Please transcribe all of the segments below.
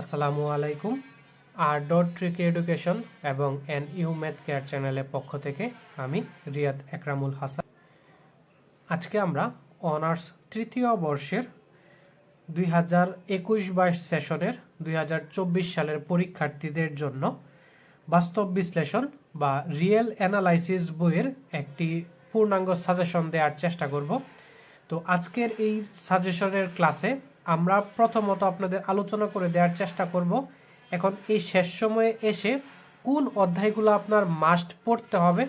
আসসালামু আলাইকুম। R dot trick education এবং এন ইউ ম্যাথ কেয়ার চ্যানেলের পক্ষ থেকে আমি রিয়াদ একরামুল হাসান। আজকে আমরা অনার্স তৃতীয় বর্ষের দুই হাজার একুশ বাইশ সেশনের দুই হাজার চব্বিশ সালের পরীক্ষার্থীদের জন্য বাস্তব বিশ্লেষণ বা রিয়েল অ্যানালাইসিস বইয়ের একটি পূর্ণাঙ্গ সাজেশন দেওয়ার চেষ্টা করব। তো আজকের এই সাজেশনের ক্লাসে আমরা প্রথমত আপনাদের আলোচনা করে দেওয়ার চেষ্টা করব। এখন এই শেষ সময়ে এসে কোন অধ্যায়গুলো আপনার মাস্ট পড়তে হবে,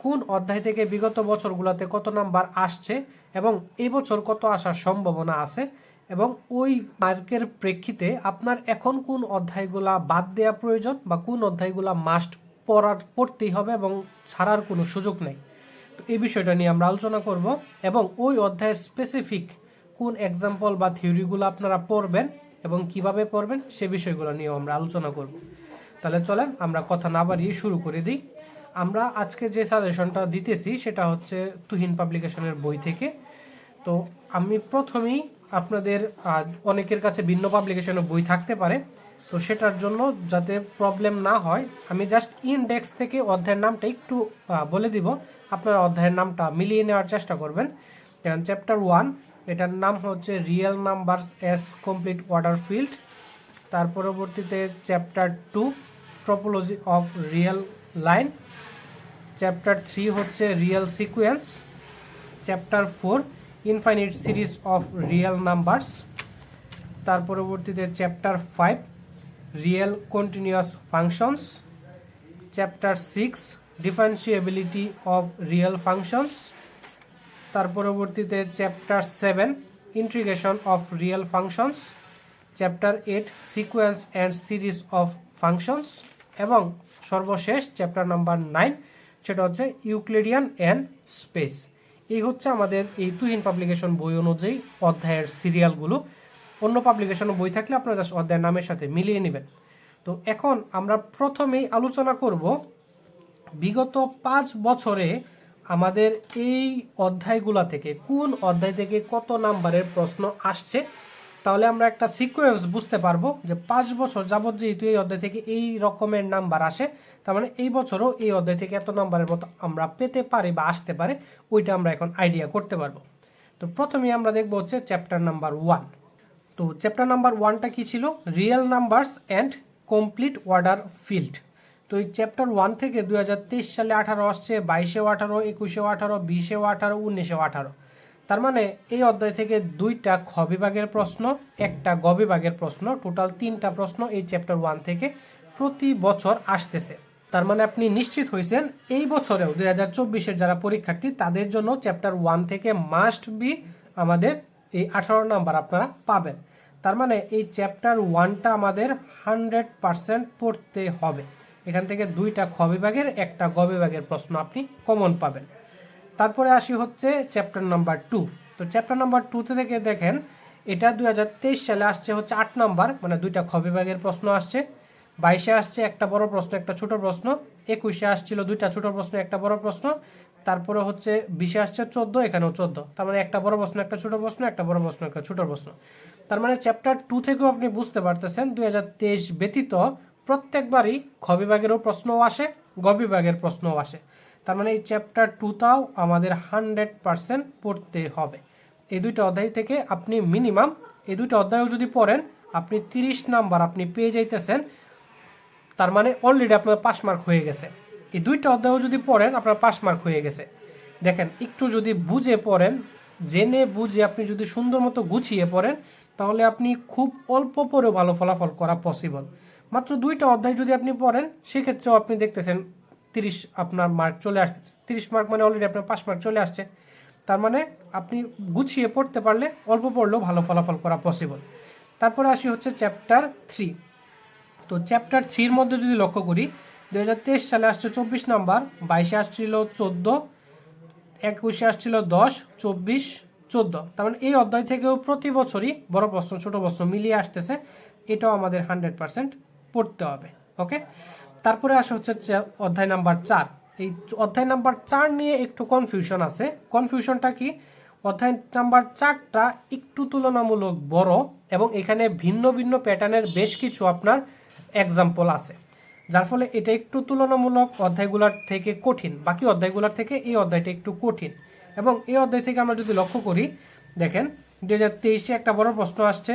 কোন অধ্যায় থেকে বিগত বছরগুলোতে কত নাম্বার আসছে এবং এই বছর কত আসার সম্ভাবনা আছে এবং ওই মার্কের প্রেক্ষিতে আপনার এখন কোন অধ্যায়গুলা বাদ দেওয়া প্রয়োজন বা কোন অধ্যায়গুলা মাস্ট পড়ার, পড়তেই হবে এবং ছাড়ার কোনো সুযোগ নেই। তো এই বিষয়টা নিয়ে আমরা আলোচনা করব এবং ওই অধ্যায়ের স্পেসিফিক কোন এক্সাম্পল বা থিওরিগুলো আপনারা পড়বেন এবং কীভাবে পড়বেন সে বিষয়গুলো নিয়েও আমরা আলোচনা করব। তাহলে চলেন আমরা কথা না বাড়িয়ে শুরু করে দিই। আমরা আজকে যে সাজেশনটা দিতেছি সেটা হচ্ছে তুহিন পাবলিকেশনের বই থেকে। তো আমি প্রথমেই আপনাদের অনেকের কাছে ভিন্ন পাবলিকেশনের বই থাকতে পারে। তো সেটার জন্য যাতে প্রবলেম না হয়, আমি জাস্ট ইনডেক্স থেকে অধ্যায়ের নামটা একটু বলে দিব। আপনারা অধ্যায়ের নামটা মিলিয়ে নেওয়ার চেষ্টা করবেন। চ্যাপ্টার ওয়ান এটার নাম হচ্ছে real numbers as complete ordered field তার পরবর্তীতে chapter two topology of real line chapter three হচ্ছে real sequence chapter four infinite series of real numbers তার পরবর্তীতে chapter five real continuous functions chapter six differentiability of real functions তার পরবর্তীতে chapter seven integration of real functions chapter eight sequence and series of functions এবং সর্বশেষ chapter number nine, সেটা হচ্ছে Euclidean and space এই হচ্ছে আমাদের এই তুহিন পাবলিকেশন বই অনুযায়ী অধ্যায়ের সিরিয়ালগুলো। অন্য পাবলিকেশন বই থাকলে আপনারা জাস্ট অধ্যায়ের নামের সাথে মিলিয়ে নেবেন। তো এখন আমরা প্রথমেই আলোচনা করব বিগত পাঁচ বছরে আমাদের এই অধ্যায়গুলা থেকে, কোন অধ্যায় থেকে কত নাম্বারের প্রশ্ন আসছে, তাহলে আমরা একটা সিকোয়েন্স বুঝতে পারব যে পাঁচ বছর যাবত যেহেতু এই অধ্যায় থেকে এই রকমের নাম্বার আসে, তার মানে এই বছরও এই অধ্যায় থেকে এত নাম্বারের মতো আমরা পেতে পারি বা আসতে পারে, ওইটা আমরা এখন আইডিয়া করতে পারব। তো প্রথমেই আমরা দেখব হচ্ছে চ্যাপ্টার নাম্বার ওয়ান তো চ্যাপ্টার নাম্বার ওয়ানটা কি ছিল? Real numbers and complete order field তো এই চ্যাপ্টার ওয়ান থেকে দুই হাজার তেইশ সালে আঠারো আসছে, বাইশেও আঠারো, একুশেও আঠারো, বিশেও আঠারো, উনিশেও আঠারো। তার মানে এই অধ্যায় থেকে দুইটা খ বিভাগের প্রশ্ন, একটা গ বিভাগের প্রশ্ন টোটাল তিনটা প্রশ্ন এই চ্যাপ্টার ওয়ান থেকে প্রতি বছর আসতেছে। তার মানে আপনি নিশ্চিত হয়েছেন এই বছরেও, দুই হাজার চব্বিশের যারা পরীক্ষার্থী, তাদের জন্য চ্যাপ্টার ওয়ান থেকে মাস্ট বি আমাদের এই আঠারো নাম্বার আপনারা পাবেন। তার মানে এই চ্যাপ্টার ওয়ানটা আমাদের হান্ড্রেড পারসেন্ট পড়তে হবে। এখান থেকে দুইটা খ বিভাগের, একটা গ বিভাগের প্রশ্ন আপনি কমন পাবেন। তারপরে আসি হচ্ছে চ্যাপ্টার নাম্বার টু তো চ্যাপ্টার নাম্বার টুতে থেকে দেখেন, এটা দু হাজার তেইশ সালে আসছে হচ্ছে আট নাম্বার মানে দুইটা খ বিভাগের প্রশ্ন আসছে। বাইশে আসছে একটা বড় প্রশ্ন, একটা ছোট প্রশ্ন। একুশে আসছিল দুইটা ছোট প্রশ্ন, একটা বড় প্রশ্ন। তারপরে হচ্ছে বিশে আসছে চোদ্দ, এখানেও চোদ্দ। তার মানে একটা বড় প্রশ্ন, একটা ছোট প্রশ্ন, একটা বড় প্রশ্ন, একটা ছোট প্রশ্ন। তার মানে চ্যাপ্টার টু থেকেও আপনি বুঝতে পারতেছেন, দুই হাজার তেইশ ব্যতীত প্রত্যেকবারই খ বিভাগেরও প্রশ্নও আসে, গ বিভাগের প্রশ্নও আসে। তার মানে এই চ্যাপ্টার টুটাও আমাদের হান্ড্রেড পারসেন্ট পড়তে হবে। এই দুইটা অধ্যায় থেকে আপনি মিনিমাম এই দুইটা অধ্যায়ও যদি পড়েন, আপনি তিরিশ নাম্বার আপনি পেয়ে যাইতেছেন, তার মানে অলরেডি আপনার পাস মার্ক হয়ে গেছে। এই দুইটা অধ্যায়ও যদি পড়েন, আপনার পাস মার্ক হয়ে গেছে। দেখেন, একটু যদি বুঝে পড়েন, জেনে বুঝে আপনি যদি সুন্দর মতো গুছিয়ে পড়েন, তাহলে আপনি খুব অল্প পরেও ভালো ফলাফল করা পসিবল মাত্র দুইটা অধ্যায় যদি আপনি পড়েন, সেক্ষেত্রেও আপনি দেখতেছেন তিরিশ আপনার মার্ক চলে আসতেছে তিরিশ মার্ক মানে অলরেডি আপনার পাঁচ মার্ক চলে আসছে। তার মানে আপনি গুছিয়ে পড়তে পারলে অল্প পড়লেও ভালো ফলাফল করা পসিবল তারপরে আসি হচ্ছে চ্যাপ্টার থ্রি তো চ্যাপ্টার থ্রির মধ্যে যদি লক্ষ্য করি দুহাজার তেইশ সালে আসছে চব্বিশ নাম্বার, বাইশে আসছিল চোদ্দ, একুশে আসছিল দশ, চব্বিশ, চোদ্দ। তার মানে এই অধ্যায় থেকেও প্রতি বছরই বড় প্রশ্ন, ছোট প্রশ্ন মিলিয়ে আসতেছে। এটাও আমাদের হান্ড্রেড পার্সেন্ট পড়তে হবে ওকে তারপরে আসা হচ্ছে অধ্যায় নাম্বার চার। এই অধ্যায় নাম্বার চার নিয়ে একটু কনফিউশন আছে। কনফিউশনটা কি? অধ্যায় নাম্বার চারটা একটু তুলনামূলক বড় এবং এখানে ভিন্ন ভিন্ন প্যাটার্নের বেশ কিছু আপনার এক্সাম্পল আছে। যার ফলে এটা একটু তুলনামূলক অধ্যায়গুলোর থেকে কঠিন। বাকি অধ্যায়গুলোর থেকে এই অধ্যায়টা একটু কঠিন। এবং এই অধ্যায় থেকে আমরা যদি লক্ষ্য করি, দেখেন দু হাজার একটা বড় প্রশ্ন আসছে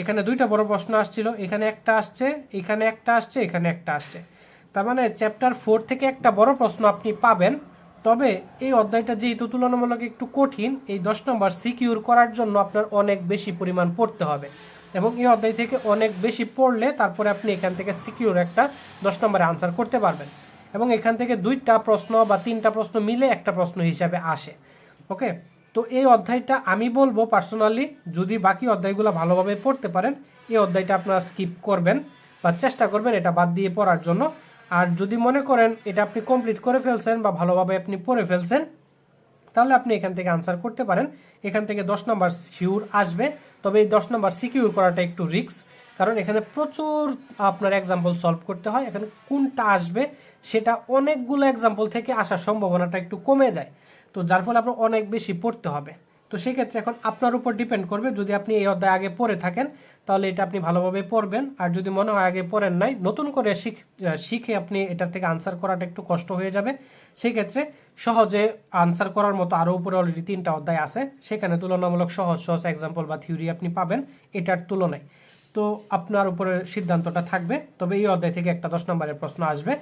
এখানে দুইটা বড় প্রশ্ন আসছিল, এখানে একটা আসছে, এখানে একটা আসছে, এখানে একটা আসছে। তার মানে চ্যাপ্টার ফোর থেকে একটা বড় প্রশ্ন আপনি পাবেন, তবে এই অধ্যায়টা যেহেতু তুলনামূলক একটু কঠিন, এই দশ নম্বর সিকিউর করার জন্য আপনার অনেক বেশি পরিমাণ পড়তে হবে। এবং এই অধ্যায় থেকে অনেক বেশি পড়লে তারপরে আপনি এখান থেকে সিকিউর একটা দশ নম্বরে আনসার করতে পারবেন। এবং এখান থেকে দুইটা প্রশ্ন বা তিনটা প্রশ্ন মিলে একটা প্রশ্ন হিসাবে আসে। ওকে তো এই অধ্যায়টা আমি বলব পার্সোনালি যদি বাকি অধ্যায়গুলো ভালোভাবে পড়তে পারেন, এই অধ্যায়টা আপনারা স্কিপ করবেন বা চেষ্টা করবেন এটা বাদ দিয়ে পড়ার জন্য। আর যদি মনে করেন এটা আপনি কমপ্লিট করে ফেলছেন বা ভালোভাবে আপনি পড়ে ফেলছেন, তাহলে আপনি এখান থেকে আনসার করতে পারেন। এখান থেকে দশ নম্বর শিওর আসবে, তবে এই দশ নম্বর সিকিউর করাটা একটু রিস্ক কারণ এখানে প্রচুর আপনার এক্সাম্পল সলভ করতে হয়। এখানে কোনটা আসবে, সেটা অনেকগুলো এক্সাম্পল থেকে আসার সম্ভাবনাটা একটু কমে যায়। তো যার ফলে আপনার অনেক বেশি পড়তে হবে। তো সেক্ষেত্রে এখন আপনার উপর ডিপেন্ড করবে, যদি আপনি এই অধ্যায় আগে পড়ে থাকেন, তাহলে এটা আপনি ভালোভাবে পড়বেন। আর যদি মনে হয় আগে পড়েন নাই, নতুন করে শিখ আপনি এটার থেকে আনসার করাটা একটু কষ্ট হয়ে যাবে। সেই ক্ষেত্রে সহজে আনসার করার মতো আরও উপরে অলরেডি তিনটা অধ্যায় আছে। সেখানে তুলনামূলক সহজ সহজ এক্সাম্পল বা থিওরি আপনি পাবেন এটার তুলনায়। তো আপনার উপরে সিদ্ধান্তটা থাকবে। তবে এই অধ্যায় থেকে একটা দশ নম্বরের প্রশ্ন আসবে।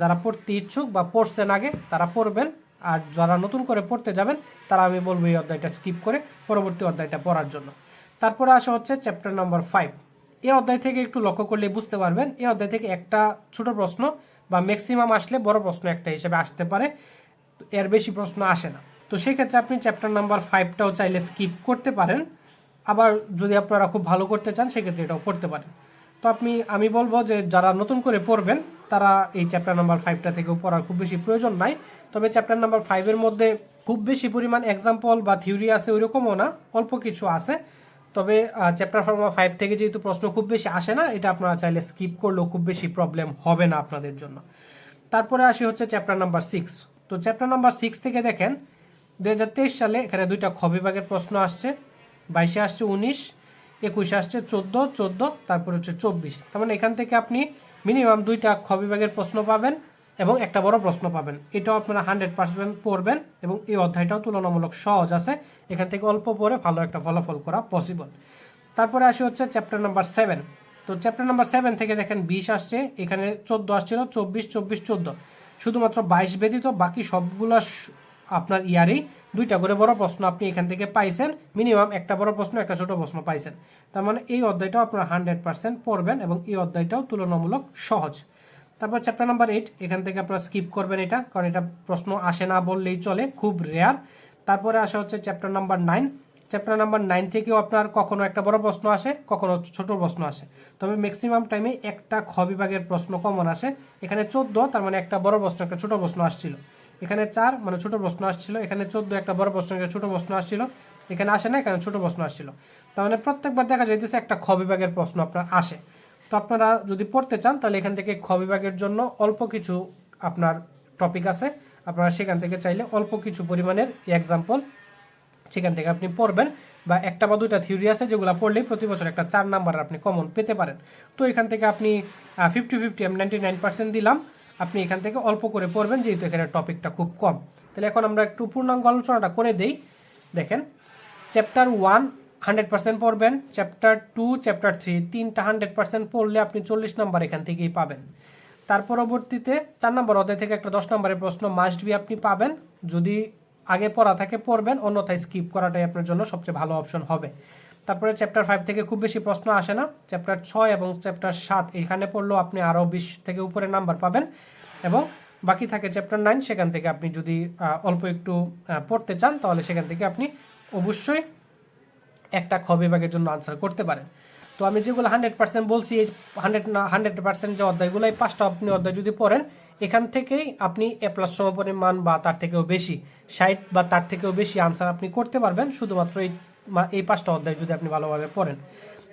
যারা পড়তে ইচ্ছুক বা পড়ছেন আগে, তারা পড়বেন। আর যারা নতুন করে পড়তে যাবেন, তারা আমি বলব এই অধ্যায়টা স্কিপ করে পরবর্তী অধ্যায়টা পড়ার জন্য। তারপরে আসা হচ্ছে চ্যাপ্টার নাম্বার ফাইভ এই অধ্যায় থেকে একটু লক্ষ্য করলে বুঝতে পারবেন, এই অধ্যায় থেকে একটা ছোট প্রশ্ন বা ম্যাক্সিমাম আসলে বড় প্রশ্ন একটা হিসেবে আসতে পারে, এর বেশি প্রশ্ন আসে না। তো সেক্ষেত্রে আপনি চ্যাপ্টার নাম্বার ফাইভটাও চাইলে স্কিপ করতে পারেন। আবার যদি আপনারা খুব ভালো করতে চান, সেক্ষেত্রে এটাও করতে পারেন। তো আপনি, আমি বলব যে যারা নতুন করে পড়বেন তারা এই চ্যাপ্টার নাম্বার ফাইভটা থেকেও পড়ার খুব বেশি প্রয়োজন নাই। তবে চ্যাপ্টার নাম্বার ফাইভের মধ্যে খুব বেশি পরিমাণ এক্সাম্পল বা থিওরি আছে ওইরকমও না, অল্প কিছু আছে। তবে চ্যাপ্টার নাম্বার ফাইভ থেকে যেহেতু প্রশ্ন খুব বেশি আসে না, এটা আপনারা চাইলে স্কিপ করলেও খুব বেশি প্রবলেম হবে না আপনাদের জন্য। তারপরে আসি হচ্ছে চ্যাপ্টার নাম্বার সিক্স তো চ্যাপ্টার নাম্বার সিক্স থেকে দেখেন দু হাজার তেইশ সালে এখানে দুইটা খ বিভাগের প্রশ্ন আসছে। বাইশে আসছে উনিশ, একুশে আসছে চোদ্দ চোদ্দ, তারপর হচ্ছে চব্বিশ। তার মানে এখান থেকে আপনি মিনিমাম দুইটা খ বিভাগের প্রশ্ন পাবেন এবং একটা বড় প্রশ্ন পাবেন। এটাও আপনারা হান্ড্রেড পার্সেন্ট পড়বেন এবং এই অধ্যায়টাও তুলনামূলক সহজ আছে। এখান থেকে অল্প পড়ে ভালো একটা ফলাফল করা পসিবল তারপরে আসে হচ্ছে চ্যাপ্টার নাম্বার সেভেন তো চ্যাপ্টার নাম্বার সেভেন থেকে দেখেন বিশ আসছে, এখানে চোদ্দ আসছিল, চব্বিশ চব্বিশ, চোদ্দ। শুধুমাত্র বাইশ ব্যতীত বাকি সবগুলো আপনার ইয়ারেই দুইটা করে বড় প্রশ্ন আপনি এখান থেকে পাইছেন। মিনিমাম একটা বড় প্রশ্ন, একটা ছোট প্রশ্ন পাইছেন। তার মানে এই অধ্যায়টাও আপনার হান্ড্রেড পার্সেন্ট পড়বেন এবং এই অধ্যায়টাও তুলনামূলক সহজ। তারপর চ্যাপ্টার নাম্বার এইট এখান থেকে আপনারা স্কিপ করবেন এটা, কারণ এটা প্রশ্ন আসে না বললেই চলে, খুব রেয়ার তারপরে আসা হচ্ছে chapter number nine chapter number nine থেকেও আপনার কখনো একটা বড় প্রশ্ন আসে, কখনো ছোট প্রশ্ন আসে। তবে ম্যাক্সিমাম টাইমে একটা খ বিভাগের প্রশ্ন কমন আসে। এখানে চোদ্দ, তার মানে একটা বড় প্রশ্ন, একটা ছোট প্রশ্ন আসছিল। এখানে চার মানে ছোট প্রশ্ন আসছিল। এখানে চোদ্দ একটা বড় প্রশ্ন ছোট প্রশ্ন আসছিল। এখানে আসে না, এখানে ছোট প্রশ্ন আসছিল। তার মানে প্রত্যেকবার দেখা যাইতেছে একটা খ বিভাগের প্রশ্ন আপনার আসে। তো আপনারা যদি পড়তে চান, তাহলে এখান থেকে খ বিভাগের জন্য অল্প কিছু আপনার টপিক আছে। আপনারা সেখান থেকে চাইলে অল্প কিছু পরিমাণের এক্সাম্পল সেখান থেকে আপনি পড়বেন। বা একটা বা দুইটা থিওরি আছে যেগুলো পড়লেই প্রতি বছর একটা চার নাম্বার আপনি কমন পেতে পারেন। তো এখান থেকে আপনি ফিফটি ফিফটি আমি নাইনটি নাইন পার্সেন্ট দিলাম। আপনি এখান থেকে অল্প করে পড়বেন, যেহেতু এখানে টপিকটা খুব কম। তাহলে এখন আমরা একটু পূর্ণাঙ্গ আলোচনাটা করে দেই। দেখেন চ্যাপ্টার ওয়ান হান্ড্রেড পার্সেন্ট পড়বেন চ্যাপ্টার টু চ্যাপ্টার থ্রি তিনটা হান্ড্রেড পার্সেন্ট পড়লে আপনি চল্লিশ নাম্বার এখান থেকেই পাবেন। তার পরবর্তীতে চার নম্বর অধ্যায় থেকে একটা দশ নম্বরের প্রশ্ন মাস্ট বি আপনি পাবেন। যদি আগে পড়া থাকে পড়বেন, অন্যথায় স্কিপ করাটাই আপনার জন্য সবচেয়ে ভালো অপশন হবে। তারপরে চ্যাপ্টার ফাইভ থেকে খুব বেশি প্রশ্ন আসে না। চ্যাপ্টার ছয় এবং চ্যাপ্টার সাত এখানে পড়লেও আপনি আরও বিশ থেকে উপরে নাম্বার পাবেন। এবং বাকি থাকে চ্যাপ্টার নাইন সেখান থেকে আপনি যদি অল্প একটু পড়তে চান, তাহলে সেখান থেকে আপনি অবশ্যই একটা খ বিভাগের জন্য আনসার করতে পারেন। তো আমি যেগুলো হান্ড্রেড পার্সেন্ট বলছি, এই হান্ড্রেড না হান্ড্রেড পার্সেন্ট যে অধ্যায়গুলো এই পাঁচটা আপনি অধ্যায় যদি পড়েন, এখান থেকেই আপনি এ প্লাস সমপরিমাণ বা তার থেকেও বেশি, ষাট বা তার থেকেও বেশি আনসার আপনি করতে পারবেন। শুধুমাত্র এই এই পাঁচটা অধ্যায় যদি আপনি ভালোভাবে পড়েন।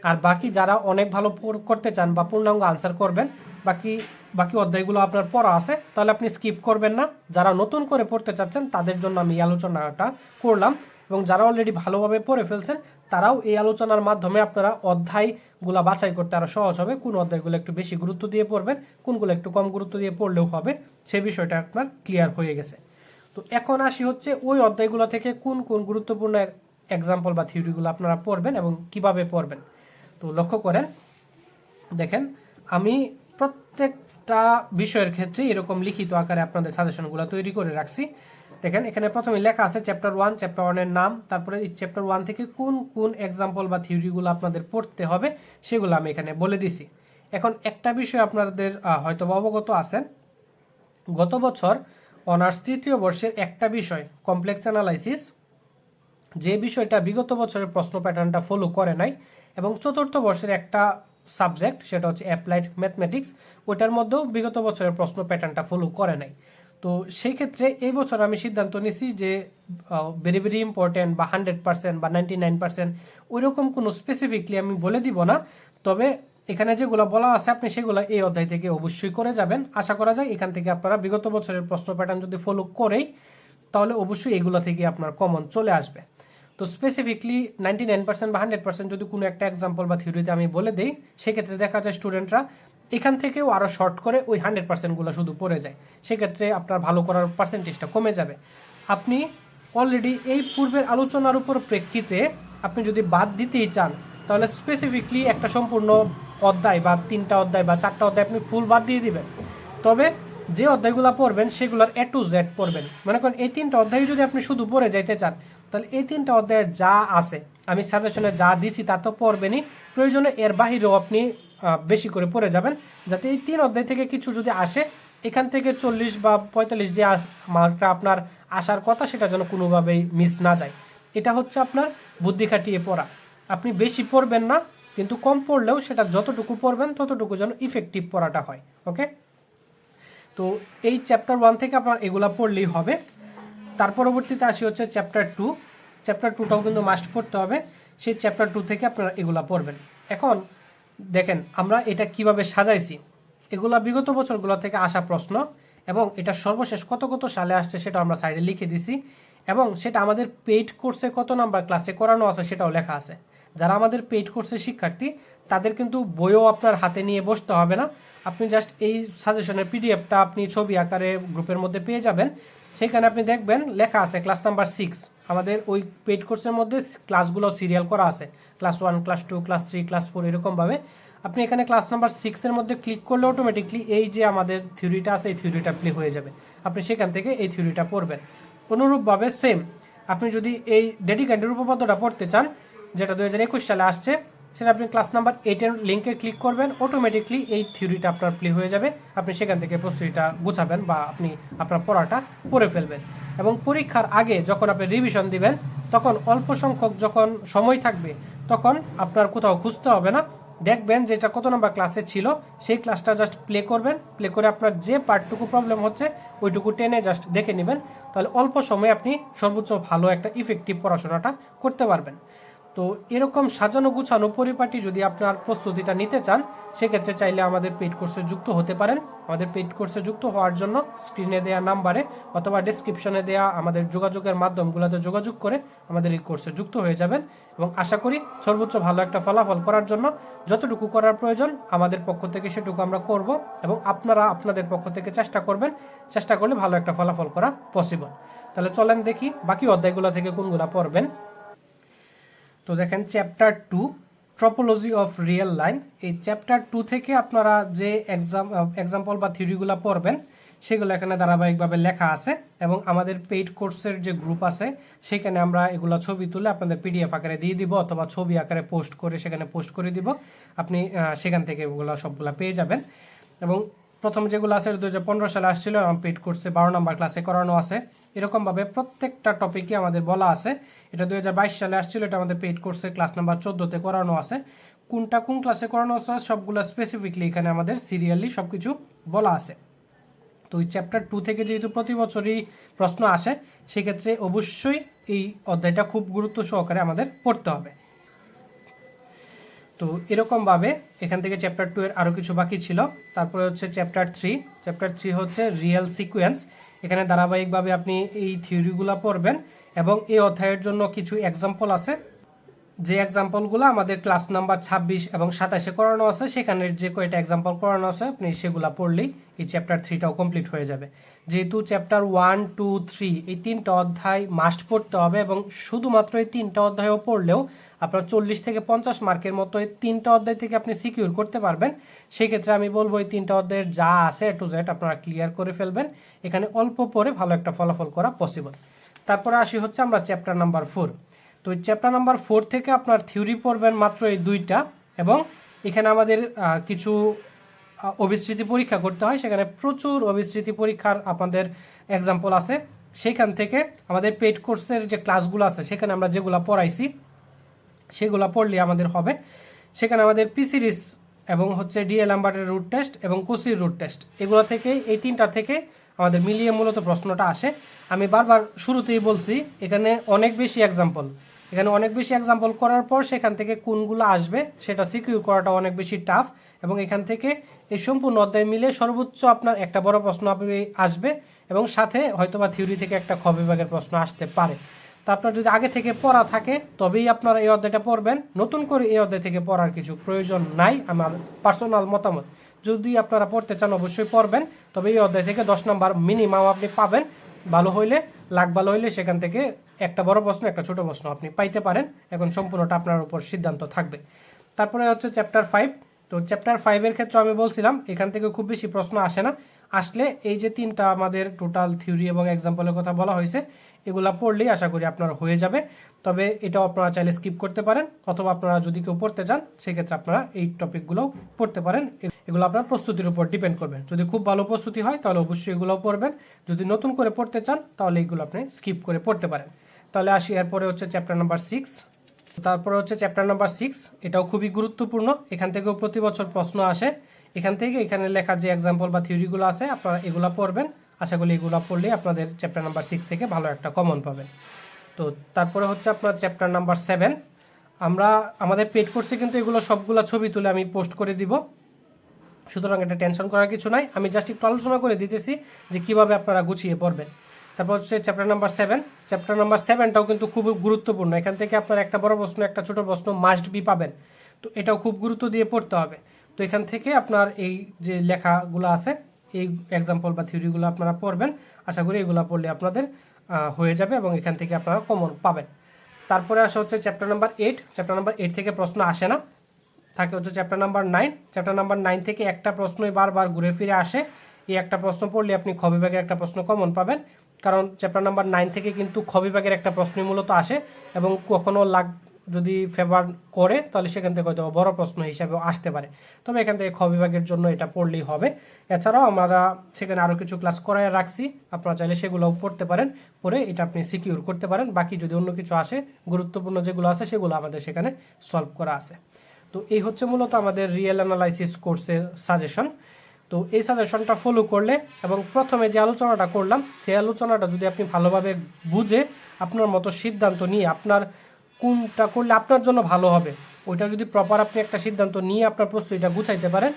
আর বাকি যারা অনেক ভালো করতে চান বা পূর্ণাঙ্গ আনসার করবেন, বাকি বাকি অধ্যায়গুলো আপনার পড়া আছে, তাহলে আপনি স্কিপ করবেন না। যারা নতুন করে পড়তে চাচ্ছেন, তাদের জন্য আমি এই আলোচনাটা করলাম। এবং যারা অলরেডি ভালোভাবে পড়ে ফেলছেন, তারাও এই আলোচনার মাধ্যমে আপনারা অধ্যায়গুলো বাছাই করতে আরও সহজ হবে। কোন অধ্যায়গুলো একটু বেশি গুরুত্ব দিয়ে পড়বেন, কোনগুলো একটু কম গুরুত্ব দিয়ে পড়লেও হবে, সে বিষয়টা আপনার ক্লিয়ার হয়ে গেছে। তো এখন আসি হচ্ছে ওই অধ্যায়গুলো থেকে কোন কোন গুরুত্বপূর্ণ এক্সাম্পল বা থিওরিগুলো আপনারা পড়বেন এবং কীভাবে পড়বেন। তো লক্ষ্য করেন দেখেন, আমি প্রত্যেকটা বিষয়ের ক্ষেত্রে এরকম লিখিত আকারে আপনাদের সাজেশনগুলো তৈরি করে রাখছি। দেখেন, এখানে প্রথমে লেখা আছে চ্যাপ্টার ওয়ান চ্যাপ্টার ওয়ানের নাম, তারপরে এই চ্যাপ্টার ওয়ান থেকে কোন কোন এক্সাম্পল বা থিওরিগুলো আপনাদের পড়তে হবে সেগুলো আমি এখানে বলে দিছি। এখন একটা বিষয় আপনাদের হয়তো অবগত আছেন। গত বছর অনার্স তৃতীয় বর্ষের একটা বিষয় কমপ্লেক্স অ্যানালাইসিস যে বিষয়টা বিগত বছরের প্রশ্ন প্যাটার্নটা ফলো করে নাই এবং চতুর্থ বর্ষের একটা সাবজেক্ট সেটা হচ্ছে অ্যাপ্লাইড ম্যাথমেটিক্স ওটার মধ্যেও বিগত বছরের প্রশ্ন প্যাটার্নটা ফলো করে নাই। তো সেই ক্ষেত্রে এই বছর আমি সিদ্ধান্ত নিছি যে ভেরি ভেরি ইম্পর্টেন্ট বা হান্ড্রেড পার্সেন্ট বা নাইনটি নাইন পার্সেন্ট ওইরকম কোনো স্পেসিফিকলি আমি বলে দিব না। তবে এখানে যেগুলো বলা আছে আপনি সেগুলো এই অধ্যায় থেকে অবশ্যই করে যাবেন। আশা করা যায় এখান থেকে আপনারা বিগত বছরের প্রশ্ন প্যাটার্ন যদি ফলো করেই, তাহলে অবশ্যই এগুলো থেকে আপনার কমন চলে আসবে। তো স্পেসিফিকলি নাইনটি নাইন পার্সেন্ট বা হান্ড্রেড পার্সেন্ট যদি কোনো একটা এক্সাম্পল বা থিওরিতে আমি বলে দিই, সেক্ষেত্রে দেখা যায় স্টুডেন্টরা এখান থেকেও আরও শর্ট করে ওই হান্ড্রেড পার্সেন্টগুলো শুধু পড়ে যায়। সেক্ষেত্রে আপনার ভালো করার পার্সেন্টেজটা কমে যাবে। আপনি অলরেডি এই পূর্বের আলোচনার উপর প্রেক্ষিতে আপনি যদি বাদ দিতেই চান, তাহলে স্পেসিফিকলি একটা সম্পূর্ণ অধ্যায় বা তিনটা অধ্যায় বা চারটা অধ্যায় আপনি ফুল বাদ দিয়ে দিবেন। তবে যে অধ্যায়গুলো পড়বেন, সেগুলোর এ টু জেড পড়বেন। মনে করেন এই তিনটা অধ্যায় যদি আপনি শুধু পড়ে যাইতে চান তাহলে এই তিনটা অধ্যায়ের যা আছে, আমি সাজেশনে যা দিছি তা তো পড়বেনই। প্রয়োজনে এর বাহিরেও আপনি বেশি করে পড়ে যাবেন। যাতে এই তিন অধ্যায় থেকে কিছু যদি আসে, এখান থেকে চল্লিশ বা পঁয়তাল্লিশ যে মার্কটা আপনার আসার কথা, সেটা যেন কোনোভাবেই মিস না যায়। এটা হচ্ছে আপনার বুদ্ধি খাটিয়ে পড়া। আপনি বেশি পড়বেন না, কিন্তু কম পড়লেও সেটা যতটুকু পড়বেন, ততটুকু যেন ইফেক্টিভ পড়াটা হয় ওকে তো এই চ্যাপ্টার ওয়ান থেকে আপনার এগুলা পড়লেই হবে। তার পরবর্তীতে আসি হচ্ছে চ্যাপ্টার টু চ্যাপ্টার টুটাও কিন্তু মাস্ট পড়তে হবে। সেই চ্যাপ্টার টু থেকে আপনারা এগুলা পড়বেন। এখন দেখেন, আমরা এটা কীভাবে সাজাইছি? এগুলা বিগত বছরগুলো থেকে আসা প্রশ্ন এবং এটা সর্বশেষ কত কত সালে আসছে সেটা আমরা সাইডে লিখে দিছি এবং সেটা আমাদের পেইড কোর্সে কত নাম্বার ক্লাসে করানো আছে সেটাও লেখা আছে। যারা আমাদের পেইড কোর্সের শিক্ষার্থী, তাদের কিন্তু বইও আপনার হাতে নিয়ে বসতে হবে না। আপনি জাস্ট এই সাজেশনের পিডিএফটা আপনি ছবি আকারে গ্রুপের মধ্যে পেয়ে যাবেন। সেখানে আপনি দেখবেন লেখা আছে ক্লাস নাম্বার সিক্স আমাদের ওই পেড কোর্সের মধ্যে ক্লাসগুলো সিরিয়াল করা আছে। Class one class two class three class four এরকমভাবে। আপনি এখানে ক্লাস নাম্বার সিক্সের মধ্যে ক্লিক করলে অটোমেটিকলি এই যে আমাদের থিওরিটা আছে, এই থিওরিটা প্লে হয়ে যাবে। আপনি সেখান থেকে এই থিওরিটা পড়বেন। অনুরূপভাবে সেম আপনি যদি এই ডেডিকেটের উপপাদ্যটা পড়তে চান, যেটা দু হাজার একুশ সালে আসছে সেটা আপনি ক্লাস নাম্বার এইটের লিঙ্কে ক্লিক করবেন অটোমেটিকলি এই থিওরিটা আপনার প্লে হয়ে যাবে। আপনি সেখান থেকে প্রস্তুতিটা গুছাবেন বা আপনি আপনার পড়াটা পড়ে ফেলবেন। এবং পরীক্ষার আগে যখন আপনি রিভিশন দিবেন, তখন অল্প সংখ্যক যখন সময় থাকবে, তখন আপনার কোথাও খুঁজতে হবে না। দেখবেন যেটা কত নম্বর ক্লাসে ছিল, সেই ক্লাসটা জাস্ট প্লে করবেন। প্লে করে আপনার যে পার্টটুকু প্রবলেম হচ্ছে, ওইটুকু টেনে জাস্ট দেখে নেবেন। তাহলে অল্প সময়ে আপনি সর্বোচ্চ ভালো একটা ইফেক্টিভ পড়াশোনাটা করতে পারবেন। তো এরকম সাজানো গুছানো পরিপাটি যদি আপনার প্রস্তুতিটা নিতে চান, সেক্ষেত্রে চাইলে আমাদের পেইড কোর্সে যুক্ত হতে পারেন। আমাদের পেইড কোর্সে যুক্ত হওয়ার জন্য স্ক্রিনে দেওয়া নাম্বারে অথবা ডিসক্রিপশনে দেওয়া আমাদের যোগাযোগের মাধ্যমগুলোতে যোগাযোগ করে আমাদের এই কোর্সে যুক্ত হয়ে যাবেন। এবং আশা করি সর্বোচ্চ ভালো একটা ফলাফল করার জন্য যতটুকু করার প্রয়োজন আমাদের পক্ষ থেকে সেটুকু আমরা করব এবং আপনারা আপনাদের পক্ষ থেকে চেষ্টা করবেন, চেষ্টা করলে ভালো একটা ফলাফল করা পসিবল তাহলে চলেন দেখি বাকি অধ্যায়গুলো থেকে কোনগুলো পড়বেন। তো দেখেন chapter two topology of real line এই চ্যাপ্টার টু থেকে আপনারা যে এক্সাম এক্সাম্পল বা থিওরিগুলো পড়বেন, সেগুলো এখানে ধারাবাহিকভাবে লেখা আছে এবং আমাদের পেইড কোর্সের যে গ্রুপ আছে, সেখানে আমরা এগুলো ছবি তুলে আপনাদের পিডিএফ আকারে দিয়ে দিব অথবা ছবি আকারে পোস্ট করে সেখানে পোস্ট করে দিব। আপনি সেখান থেকে এগুলো সবগুলো পেয়ে যাবেন। এবং প্রথম যেগুলো আছে দু হাজার পনেরো সালে আসছিল পেইড কোর্সে বারো নম্বর ক্লাসে করানো আছে। এরকমভাবে প্রত্যেকটা টপিকে আমাদের বলা আছে। এটা দু হাজার বাইশ সালে আসছিল, এটা আমাদের পেইড কোর্সে ক্লাস নাম্বার চোদ্দোতে করানো আছে। কোনটা কোন ক্লাসে করানো আছে, সবগুলো স্পেসিফিকলি এখানে আমাদের সিরিয়ালি সব কিছু বলা আছে। তো ওই চ্যাপ্টার টু থেকে যেহেতু প্রতি বছরই প্রশ্ন আসে, সেক্ষেত্রে অবশ্যই এই অধ্যায়টা খুব গুরুত্ব সহকারে আমাদের পড়তে হবে। তো এরকমভাবে এখান থেকে চ্যাপ্টার টু এর আরও কিছু বাকি ছিল। তারপরে হচ্ছে চ্যাপ্টার থ্রি চ্যাপ্টার থ্রি হচ্ছে রিয়েল সিকোয়েন্স এখানে ধারাবাহিকভাবে আপনি এই থিওরিগুলো পড়বেন এবং এই অধ্যায়ের জন্য কিছু এক্সাম্পল আছে। যে এক্সাম্পলগুলো আমাদের ক্লাস নাম্বার ছাব্বিশ এবং সাতাশে করানো আছে সেখানে যে কয়টা এক্সাম্পল করানো আছে, আপনি সেগুলো পড়লেই এই চ্যাপ্টার থ্রিটাও কমপ্লিট হয়ে যাবে। যেহেতু চ্যাপ্টার ওয়ান টু থ্রি এই তিনটা অধ্যায় মাস্ট পড়তে হবে এবং শুধুমাত্র এই তিনটা অধ্যায়ও পড়লেও আপনার চল্লিশ থেকে পঞ্চাশ মার্কের মতো এই তিনটা অধ্যায় থেকে আপনি সিকিউর করতে পারবেন। সেক্ষেত্রে আমি বলব এই তিনটা অধ্যায়ের যা আছে টু জেড আপনারা ক্লিয়ার করে ফেলবেন। এখানে অল্প পরে ভালো একটা ফলাফল করা পসিবল তারপরে আসি হচ্ছে আমরা চ্যাপ্টার নাম্বার ফোর তো চ্যাপ্টার নাম্বার ফোর থেকে আপনার থিওরি পড়বেন মাত্র এই দুইটা এবং এখানে আমাদের কিছু অভিস্মৃতি পরীক্ষা করতে হয়। সেখানে প্রচুর অভিস্মৃতি পরীক্ষার আপনাদের এক্সাম্পল আছে। সেখান থেকে আমাদের পেড কোর্সের যে ক্লাসগুলো আছে, সেখানে আমরা যেগুলো পড়াইছি, সেগুলো পড়লে আমাদের হবে। সেখানে আমাদের পি সিরিজ এবং হচ্ছে ডিএল নাম্বারের রুট টেস্ট এবং কুসির রুট টেস্ট এগুলো থেকে, এই তিনটা থেকে আমাদের মিলিয়ে মূলত প্রশ্নটা আসে। আমি বারবার শুরুতেই বলছি, এখানে অনেক বেশি এক্সাম্পল এখানে অনেক বেশি এক্সাম্পল করার পর সেখান থেকে কোনগুলো আসবে সেটা সিকিউর করাটা অনেক বেশি টাফ এবং এখান থেকে এই সম্পূর্ণ অধ্যায় মিলে সর্বোচ্চ আপনার একটা বড় প্রশ্ন আপনি আসবে এবং সাথে হয়তোবা থিওরি থেকে একটা খ বিভাগের প্রশ্ন আসতে পারে। তা আপনার যদি আগে থেকে পড়া থাকে, তবেই আপনারা এই অধ্যায়টা পড়বেন। নতুন করে এই অধ্যায় থেকে পড়ার কিছু প্রয়োজন নাই আমার পার্সোনাল মতামত। যদি আপনারা পড়তে চান, অবশ্যই পড়বেন। তবে এই অধ্যায় থেকে দশ নম্বর মিনিমাম আপনি পাবেন। ভালো হইলে লাখ লইলে সেখান থেকে একটা বড় প্রশ্ন, একটা ছোট প্রশ্ন আপনি পাইতে পারেন। এখন সম্পূর্ণটা আপনার উপর সিদ্ধান্ত থাকবে। তারপরে হচ্ছে চ্যাপ্টার ফাইভ তো চ্যাপ্টার ফাইভের ক্ষেত্রে আমি বলছিলাম, এখান থেকে খুব বেশি প্রশ্ন আসে না। আসলে এই যে তিনটা আমাদের টোটাল থিওরি এবং এক্সাম্পলের কথা বলা হয়েছে এগুলা পড়লেই আশা করি আপনার হয়ে যাবে। তবে এটাও আপনারা চাইলে স্কিপ করতে পারেন, অথবা আপনারা যদি কেউ পড়তে চান, সেক্ষেত্রে আপনারা এই টপিকগুলোও পড়তে পারেন। এগুলো আপনার প্রস্তুতির উপর ডিপেন্ড করবে। যদি খুব ভালো প্রস্তুতি হয়, তাহলে অবশ্যই এগুলোও পড়বেন। যদি নতুন করে পড়তে চান, তাহলে এগুলো আপনি স্কিপ করে পড়তে পারেন। তাহলে আসি, এরপরে হচ্ছে চ্যাপ্টার নাম্বার সিক্স তারপরে হচ্ছে চ্যাপ্টার নাম্বার সিক্স এটাও খুবই গুরুত্বপূর্ণ। এখান থেকেও প্রতি বছর প্রশ্ন আসে। এখান থেকে এখানে লেখা যে এক্সাম্পল বা থিওরিগুলো আছে, আপনারা এগুলো পড়বেন। আশা করি এগুলো পড়লে আপনাদের চ্যাপ্টার নাম্বার সিক্স থেকে ভালো একটা কমন পাবেন। তো তারপরে হচ্ছে আপনার চ্যাপ্টার নাম্বার সেভেন আমরা, আমাদের পেড কোর্সে কিন্তু এগুলো সবগুলো ছবি তুলে আমি পোস্ট করে দিব। সুতরাং এটা টেনশন করার কিছু নাই। আমি জাস্ট একটু আলোচনা করে দিতেছি যে কীভাবে আপনারা গুছিয়ে পড়বেন। তারপর হচ্ছে chapter number seven chapter number সেভেনটাও কিন্তু খুব গুরুত্বপূর্ণ। এখান থেকে আপনার একটা বড় প্রশ্ন, একটা ছোট প্রশ্ন মাস্ট বি পাবেন। তো এটাও খুব গুরুত্ব দিয়ে পড়তে হবে। তো এখান থেকে আপনার এই যে লেখাগুলো আছে এই এক্সাম্পল বা থিওরিগুলো আপনারা পড়বেন। আশা করি এগুলো পড়লে আপনাদের হয়ে যাবে এবং এখান থেকে আপনারা কমন পাবেন। তারপরে আসা হচ্ছে chapter number eight chapter number eight থেকে প্রশ্ন আসে না। থাকে হচ্ছে chapter number nine chapter number nine থেকে একটা প্রশ্নই বারবার ঘুরে ফিরে আসে। এই একটা প্রশ্ন পড়লে আপনি খ বিভাগের একটা প্রশ্ন কমন পাবেন। কারণ চ্যাপ্টার নাম্বার নাইন থেকে কিন্তু খ বিভাগের একটা প্রশ্নই মূলত আসে এবং কখনও লাগ যদি ফেভার করে, তাহলে সেখান থেকে হয়তো বড় প্রশ্ন হিসাবেও আসতে পারে। তবে এখান থেকে খ বিভাগের জন্য এটা পড়লেই হবে। এছাড়াও আমরা সেখানে আরও কিছু ক্লাস করায় রাখছি। আপনারা চাইলে সেগুলোও পড়তে পারেন পরে এটা আপনি সিকিউর করতে পারেন। বাকি যদি অন্য কিছু আসে, গুরুত্বপূর্ণ যেগুলো আছে, সেগুলো আমাদের সেখানে সলভ করা আছে। তো এই হচ্ছে মূলত আমাদের রিয়েল অ্যানালাইসিস কোর্সের সাজেশন তো এই সাজেশনটা ফলো করলে এবং প্রথমে যে আলোচনাটা করলাম, সেই আলোচনাটা যদি আপনি ভালোভাবে বুঝে আপনার মতো সিদ্ধান্ত নিয়ে আপনার কোনটা করলে আপনার জন্য ভালো হবে, ওইটা যদি প্রপার আপনি একটা সিদ্ধান্ত নিয়ে আপনার প্রস্তুতিটা গুছাইতে পারেন,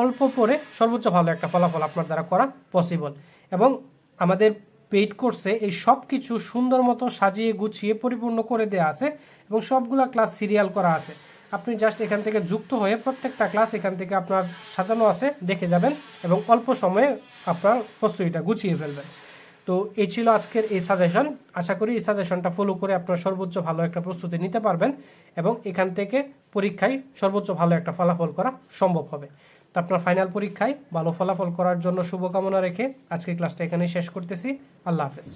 অল্প পরে সর্বোচ্চ ভালো একটা ফলাফল আপনার দ্বারা করা পসিবল এবং আমাদের পেইড কোর্সে এই সব কিছু সুন্দর মতো সাজিয়ে গুছিয়ে পরিপূর্ণ করে দেওয়া আছে এবং সবগুলা ক্লাস সিরিয়াল করা আছে। আপনি জাস্ট এখান থেকে যুক্ত হয়ে প্রত্যেকটা ক্লাস এখান থেকে আপনার সাজানো আছে, দেখে যাবেন এবং অল্প সময়ে আপনার প্রস্তুতিটা গুছিয়ে ফেলবেন। তো এই ছিল আজকের এই সাজেশন আশা করি এই সাজেশনটা ফলো করে আপনারা সর্বোচ্চ ভালো একটা প্রস্তুতি নিতে পারবেন এবং এখান থেকে পরীক্ষায় সর্বোচ্চ ভালো একটা ফলাফল করা সম্ভব হবে। তো আপনার ফাইনাল পরীক্ষায় ভালো ফলাফল করার জন্য শুভকামনা রেখে আজকে ক্লাসটা এখানেই শেষ করতেছি। আল্লাহ হাফেজ।